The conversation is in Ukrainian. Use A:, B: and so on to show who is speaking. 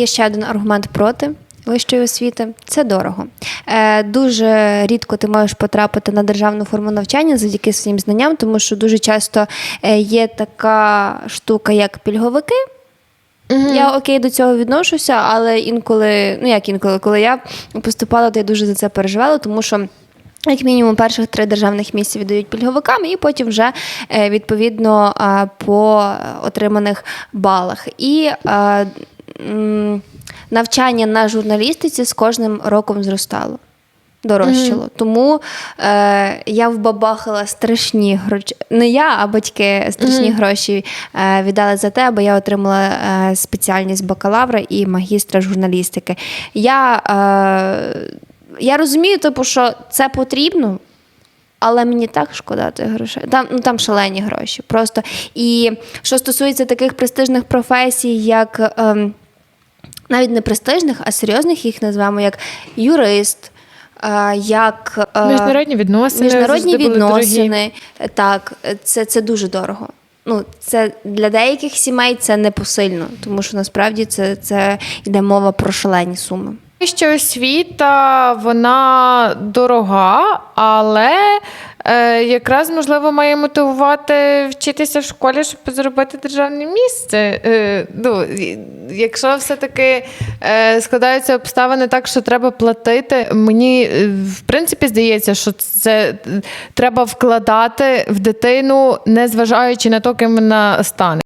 A: Є ще один аргумент проти вищої освіти це дорого. Е, дуже рідко ти можеш потрапити на державну форму навчання завдяки своїм знанням, тому що дуже часто е, є така штука, як пільговики. Я окей до цього відношуся, але інколи, ну як інколи, коли я поступала, то я дуже за це переживала, тому що. Як мінімум, перших три державних місця віддають пільговикам, і потім вже е, відповідно е, по отриманих балах. І навчання на журналістиці з кожним роком зростало. Дорожчало. Тому е, я вбабахала страшні гроші. Не я, а батьки страшні гроші е, віддали за те, бо я отримала е, спеціальність бакалавра і магістра журналістики. Я, е, я розумію, типу, що це потрібно. Але мені так шкода тих грошей. Там, ну, там шалені гроші. Просто. І що стосується таких престижних професій, як ем, навіть не престижних, а серйозних їх назвемо як юрист, як е,
B: Міжнародні відносини.
A: міжнародні
B: дорогі.
A: відносини. Так, це, це дуже дорого. Ну, це для деяких сімей це непосильно, тому що насправді це, це йде мова про шалені суми.
B: Що освіта вона дорога, але якраз можливо має мотивувати вчитися в школі, щоб зробити державне місце. Е, ну, якщо все-таки е, складаються обставини так, що треба платити, мені е, в принципі здається, що це е, треба вкладати в дитину, не зважаючи на то, ким вона стане.